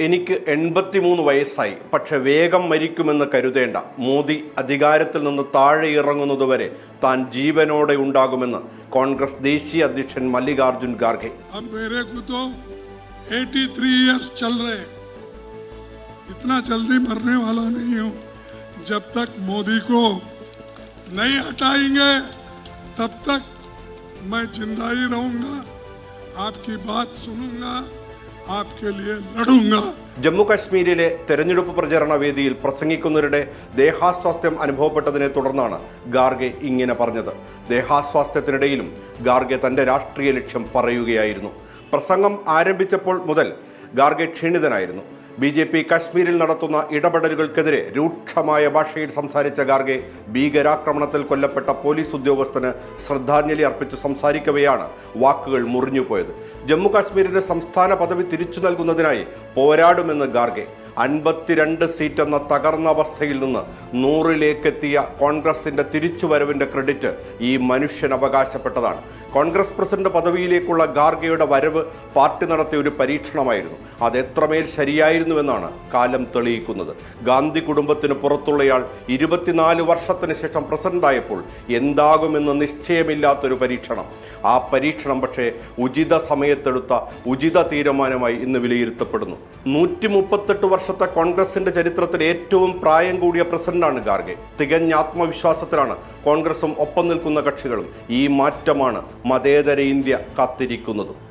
എനിക്ക് എൺപത്തിമൂന്ന് വയസ്സായി പക്ഷെ വേഗം മരിക്കുമെന്ന് കരുതേണ്ട മോദി അധികാരത്തിൽ നിന്ന് താഴെ ഇറങ്ങുന്നതുവരെ താൻ ജീവനോടെ ഉണ്ടാകുമെന്ന് കോൺഗ്രസ് ദേശീയ അധ്യക്ഷൻ മല്ലികാർജുൻ ഖാർഗെ अब मेरे को तो 83 इयर्स चल रहे हैं। इतना जल्दी मरने वाला नहीं हूं जब तक मोदी को नहीं हटाएंगे तब तक मैं जिंदा ही रहूंगा आपकी बात सुनूंगा आपके लिए लड़ूंगा ജമ്മു കാശ്മീരിലെ തെരഞ്ഞെടുപ്പ് പ്രചരണ വേദിയിൽ പ്രസംഗിക്കുന്നവരുടെ ദേഹാസ്വാസ്ഥ്യം അനുഭവപ്പെട്ടതിനെ തുടർന്നാണ് ഗാർഗെ ഇങ്ങനെ പറഞ്ഞത്. ദേഹാസ്വാസ്ഥ്യത്തിനിടയിലും ഗാർഗെ തന്റെ രാഷ്ട്രീയ ലക്ഷ്യം പറയുകയായിരുന്നു. പ്രസംഗം ആരംഭിച്ചപ്പോൾ മുതൽ ഗാർഗെ ക്ഷീണിതനായിരുന്നു. ബി ജെ പി കശ്മീരിൽ നടത്തുന്ന ഇടപെടലുകൾക്കെതിരെ രൂക്ഷമായ ഭാഷയിൽ സംസാരിച്ച ഗാർഗെ ഭീകരാക്രമണത്തിൽ കൊല്ലപ്പെട്ട പോലീസ് ഉദ്യോഗസ്ഥന് ശ്രദ്ധാഞ്ജലി അർപ്പിച്ച് സംസാരിക്കവെയാണ് വാക്കുകൾ മുറിഞ്ഞുപോയത്. ജമ്മു കാശ്മീരിന് സംസ്ഥാന പദവി തിരിച്ചു നൽകുന്നതിനായി പോരാടുമെന്ന് ഗാർഗെ അൻപത്തിരണ്ട് സീറ്റ് എന്ന തകർന്ന അവസ്ഥയിൽ നിന്ന് നൂറിലേക്കെത്തിയ കോൺഗ്രസിന്റെ തിരിച്ചുവരവിന്റെ ക്രെഡിറ്റ് ഈ മനുഷ്യൻ അവകാശപ്പെട്ടതാണ് കോൺഗ്രസ് പ്രസിഡന്റ് പദവിയിലേക്കുള്ള ഗാർഗയുടെ വരവ് പാർട്ടി നടത്തിയ ഒരു പരീക്ഷണമായിരുന്നു. അത് എത്രമേൽ ശരിയായിരുന്നുവെന്നാണ് കാലം തെളിയിക്കുന്നത്. ഗാന്ധി കുടുംബത്തിന് പുറത്തുള്ളയാൾ ഇരുപത്തിനാല് വർഷത്തിന് ശേഷം പ്രസിഡന്റായപ്പോൾ എന്താകുമെന്ന് നിശ്ചയമില്ലാത്തൊരു പരീക്ഷണം. ആ പരീക്ഷണം പക്ഷേ ഉചിത സമയത്തെടുത്ത ഉചിത തീരുമാനമായി ഇന്ന് വിലയിരുത്തപ്പെടുന്നു. നൂറ്റി മുപ്പത്തെട്ട് വർഷത്തെ കോൺഗ്രസിന്റെ ചരിത്രത്തിൽ ഏറ്റവും പ്രായം കൂടിയ പ്രസിഡന്റാണ് ഗാർഗെ. തികഞ്ഞ ആത്മവിശ്വാസത്തിലാണ് കോൺഗ്രസും ഒപ്പം നിൽക്കുന്ന കക്ഷികളും ഈ മാറ്റമാണ് മതേതര ഇന്ത്യ കാത്തിരിക്കുന്നത്.